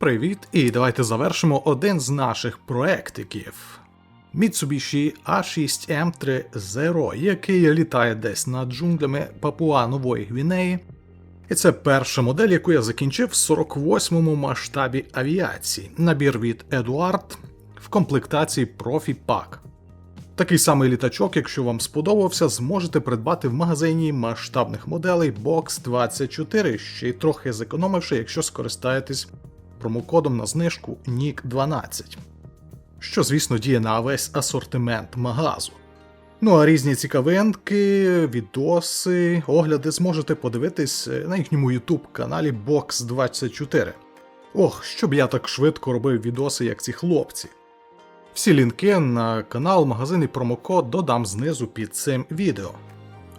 Привіт, і давайте завершимо один з наших проектиків. Mitsubishi A6M3 Zero, який літає десь над джунглями Папуа Нової Гвінеї. І це перша модель, яку я закінчив в 48-му масштабі авіації. Набір від Eduard в комплектації Profi Pack. Такий самий літачок, якщо вам сподобався, зможете придбати в магазині масштабних моделей Box 24, ще й трохи зекономивши, якщо скористаєтесь промокодом на знижку NIC12, що, звісно, діє на весь асортимент магазу. Ну а різні цікавинки, відоси, огляди зможете подивитись на їхньому YouTube каналі Box 24. Ох, щоб я так швидко робив відоси, як ці хлопці. Всі лінки на канал, магазин і промокод додам знизу під цим відео.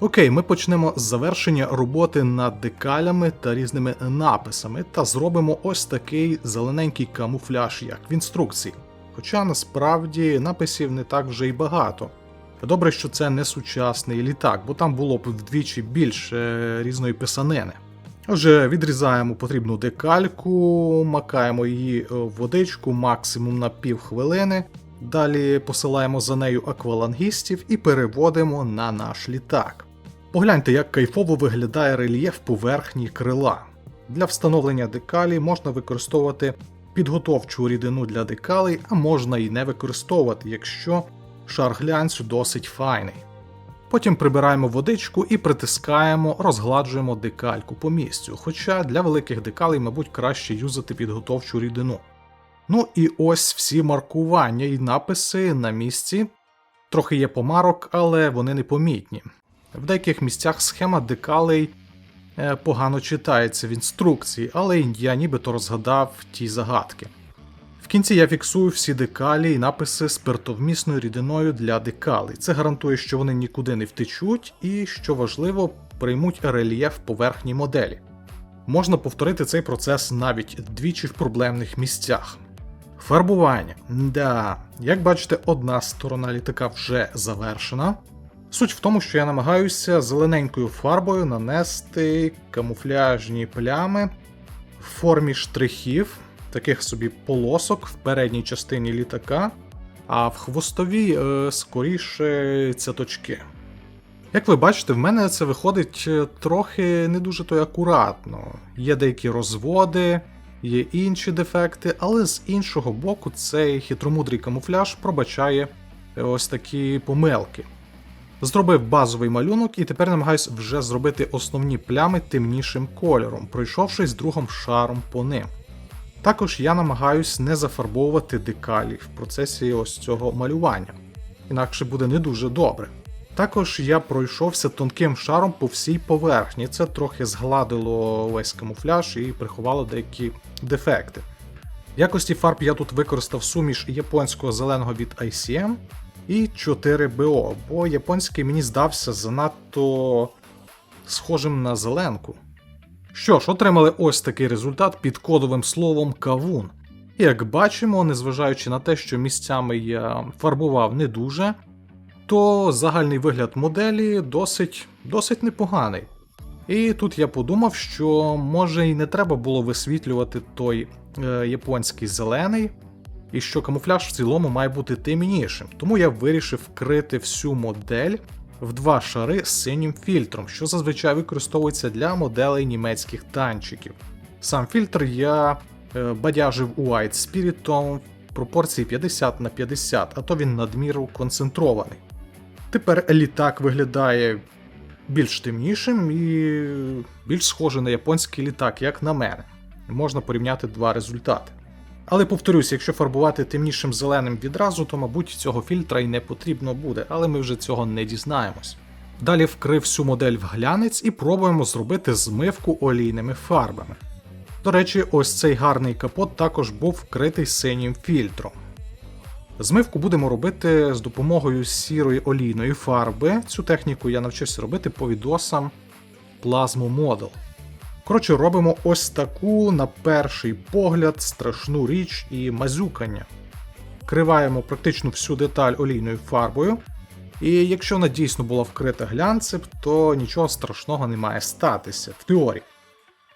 Окей, ми почнемо з завершення роботи над декалями та різними написами та зробимо ось такий зелененький камуфляж, як в інструкції. Хоча насправді написів не так вже й багато. Добре, що це не сучасний літак, бо там було б вдвічі більше різної писанини. Отже, відрізаємо потрібну декальку, макаємо її в водичку максимум на півхвилини. Далі посилаємо за нею аквалангістів і переводимо на наш літак. Погляньте, як кайфово виглядає рельєф поверхні крила. Для встановлення декалі можна використовувати підготовчу рідину для декалей, а можна і не використовувати, якщо шар глянцю досить файний. Потім прибираємо водичку і притискаємо, розгладжуємо декальку по місцю, хоча для великих декалей, мабуть, краще юзати підготовчу рідину. Ну і ось всі маркування і написи на місці. Трохи є помарок, але вони непомітні. В деяких місцях схема декалей е, погано читається в інструкції, але я нібито розгадав ті загадки. В кінці я фіксую всі декалі і написи спиртовмісною рідиною для декалей. Це гарантує, що вони нікуди не втечуть і, що важливо, приймуть рельєф поверхні моделі. Можна повторити цей процес навіть двічі в проблемних місцях. Фарбування. Да, як бачите, одна сторона літака вже завершена. Суть в тому, що я намагаюся зелененькою фарбою нанести камуфляжні плями в формі штрихів, таких собі полосок в передній частині літака, а в хвостовій е, скоріше цяточки. Як ви бачите, в мене це виходить е, трохи не дуже то й акуратно. Є деякі розводи, є інші дефекти, але з іншого боку, цей хитромудрий камуфляж пробачає ось такі помилки. Зробив базовий малюнок і тепер намагаюсь вже зробити основні плями темнішим кольором, пройшовшись другим шаром по ним. Також я намагаюсь не зафарбовувати декалі в процесі ось цього малювання, інакше буде не дуже добре. Також я пройшовся тонким шаром по всій поверхні, це трохи згладило весь камуфляж і приховало деякі дефекти. В якості фарб я тут використав суміш японського зеленого від ICM і 4BO, бо японський мені здався занадто схожим на зеленку. Що ж, отримали ось такий результат під кодовим словом кавун. І як бачимо, незважаючи на те, що місцями я фарбував не дуже, то загальний вигляд моделі досить, досить непоганий. І тут я подумав, що може і не треба було висвітлювати той е, японський зелений, і що камуфляж в цілому має бути темнішим. Тому я вирішив вкрити всю модель в два шари з синім фільтром, що зазвичай використовується для моделей німецьких танчиків. Сам фільтр я е, бадяжив у White Spirit в пропорції 50 на 50, а то він надміру концентрований. Тепер літак виглядає більш темнішим і більш схожий на японський літак, як на мене. Можна порівняти два результати. Але повторюсь, якщо фарбувати темнішим зеленим відразу, то, мабуть, цього фільтра й не потрібно буде, але ми вже цього не дізнаємось. Далі вкрив всю модель в глянець і пробуємо зробити змивку олійними фарбами. До речі, ось цей гарний капот також був вкритий синім фільтром. Змивку будемо робити з допомогою сірої олійної фарби. Цю техніку я навчився робити по відосам Plasmo Model. Коротше, робимо ось таку, на перший погляд, страшну річ і мазюкання. Криваємо практично всю деталь олійною фарбою. І якщо вона дійсно була вкрита глянцем, то нічого страшного не має статися в теорії.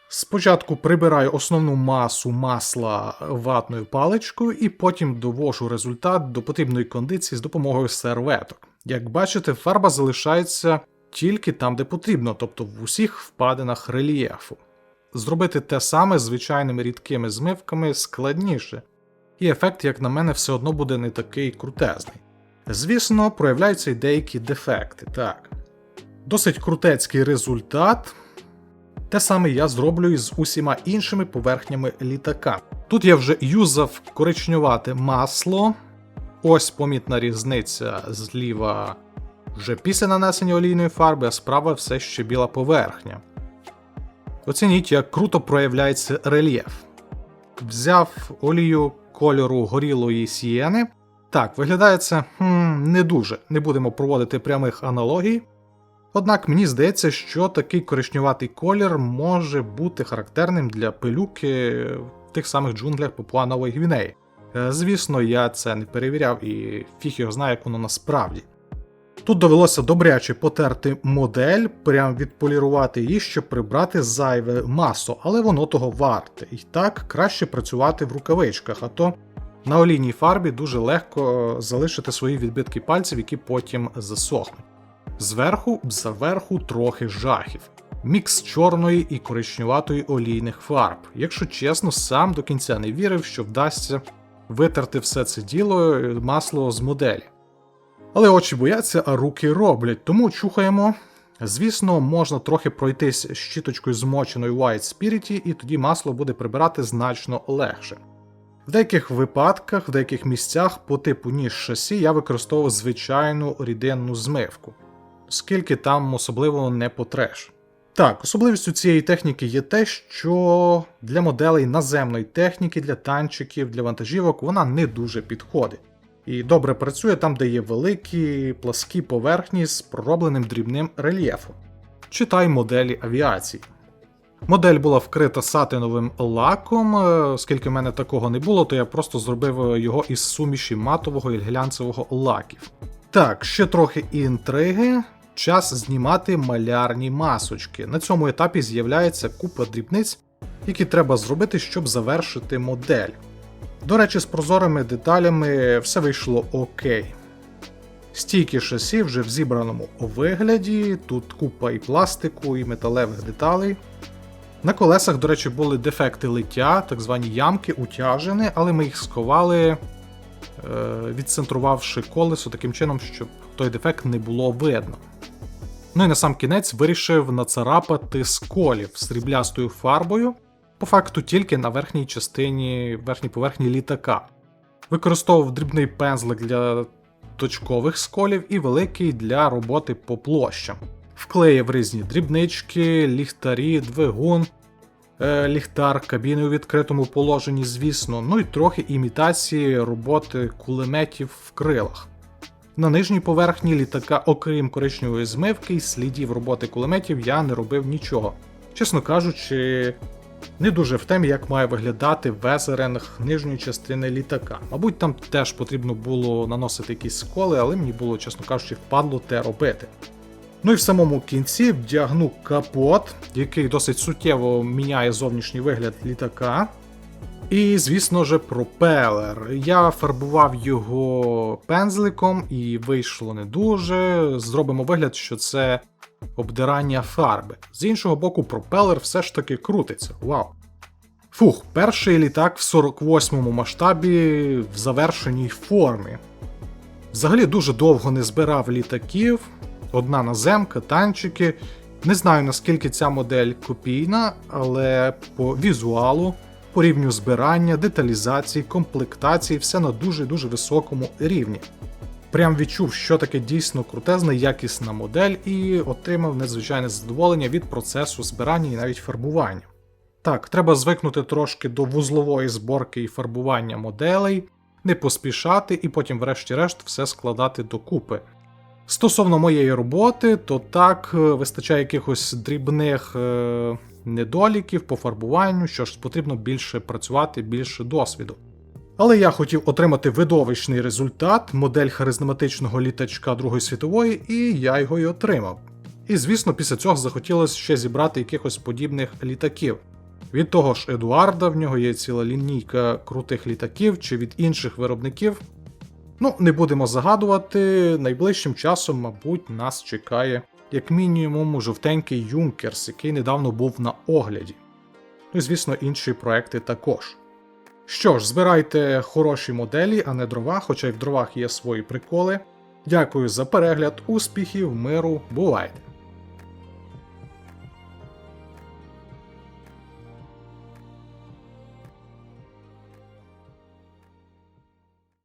Спочатку прибираю основну масу масла ватною паличкою і потім довожу результат до потрібної кондиції з допомогою серветок. Як бачите, фарба залишається тільки там, де потрібно, тобто в усіх впадинах рельєфу. Зробити те саме звичайними рідкими змивками складніше, і ефект, як на мене, все одно буде не такий крутезний. Звісно, проявляються й деякі дефекти, так. Досить крутецький результат. Те саме я зроблю і з усіма іншими поверхнями літака. Тут я вже юзав коричнювате масло. Ось помітна різниця зліва вже після нанесення олійної фарби, справа все ще біла поверхня. Оцініть, як круто проявляється рельєф. Взяв олію кольору горілої сієни. Так, виглядає це хм, не дуже, не будемо проводити прямих аналогій. Однак мені здається, що такий коричневатий колір може бути характерним для пилюки в тих самих джунглях Папуанової Гвінеї. Е, Звісно, я це не перевіряв і фіг його знає, як воно насправді. Тут довелося добряче потерти модель, прям відполірувати її, щоб прибрати зайве масо, але воно того варте. І так краще працювати в рукавичках, а то на олійній фарбі дуже легко залишити свої відбитки пальців, які потім засохнуть. Зверху, заверху трохи жахів. Мікс чорної і коричневатої олійних фарб. Якщо чесно, сам до кінця не вірив, що вдасться витерти все це діло масло з моделі. Але очі бояться, а руки роблять, тому чухаємо. Звісно, можна трохи пройтись щіточкою змоченою White Spirit, і тоді масло буде прибирати значно легше. В деяких випадках, в деяких місцях по типу ніж шасі я використовував звичайну рідинну змивку, оскільки там особливо не потреш. Так, особливістю цієї техніки є те, що для моделей наземної техніки, для танчиків, для вантажівок вона не дуже підходить. І добре працює там, де є великі пласкі поверхні з проробленим дрібним рельєфом. Читай моделі авіації. Модель була вкрита сатиновим лаком, е, оскільки в мене такого не було, то я просто зробив його із суміші матового і глянцевого лаків. Так, ще трохи інтриги. Час знімати малярні масочки. На цьому етапі з'являється купа дрібниць, які треба зробити, щоб завершити модель. До речі, з прозорими деталями все вийшло окей. Стійки шасі вже в зібраному вигляді, тут купа і пластику, і металевих деталей. На колесах, до речі, були дефекти лиття, так звані ямки, утяжені, але ми їх сховали, е, відцентрувавши колесо таким чином, щоб той дефект не було видно. Ну і на сам кінець вирішив нацарапати сколів сріблястою фарбою, по факту тільки на верхній частині, верхній поверхні літака. Використовував дрібний пензлик для точкових сколів і великий для роботи по площам. Вклеїв різні дрібнички, ліхтарі, двигун, е, ліхтар, кабіни у відкритому положенні, звісно, ну і трохи імітації роботи кулеметів в крилах. На нижній поверхні літака, окрім коричневої змивки і слідів роботи кулеметів, я не робив нічого. Чесно кажучи, не дуже в темі, як має виглядати везеринг нижньої частини літака. Мабуть, там теж потрібно було наносити якісь сколи, але мені було, чесно кажучи, впадло те робити. Ну і в самому кінці вдягну капот, який досить суттєво міняє зовнішній вигляд літака. І, звісно ж, пропелер. Я фарбував його пензликом і вийшло не дуже. Зробимо вигляд, що це обдирання фарби. З іншого боку, пропелер все ж таки крутиться. Вау. Фух, перший літак в 48-му масштабі в завершеній формі. Взагалі дуже довго не збирав літаків. Одна наземка, танчики. Не знаю наскільки ця модель копійна, але по візуалу, по рівню збирання, деталізації, комплектації, все на дуже-дуже високому рівні. Прям відчув, що таке дійсно крутезна, якісна модель, і отримав надзвичайне задоволення від процесу збирання і навіть фарбування. Так, треба звикнути трошки до вузлової зборки і фарбування моделей, не поспішати і потім, врешті-решт, все складати докупи. Стосовно моєї роботи, то так, е, вистачає якихось дрібних е, недоліків по фарбуванню, що ж потрібно більше працювати, більше досвіду. Але я хотів отримати видовищний результат, модель харизматичного літачка Другої світової, і я його й отримав. І звісно, після цього захотілося ще зібрати якихось подібних літаків. Від того ж Едуарда в нього є ціла лінійка крутих літаків чи від інших виробників. Ну, не будемо загадувати, найближчим часом, мабуть, нас чекає як мінімум жовтенький Юнкерс, який недавно був на огляді. Ну і звісно, інші проекти також. Що ж, збирайте хороші моделі, а не дрова, хоча й в дровах є свої приколи. Дякую за перегляд, успіхів, миру, бувайте!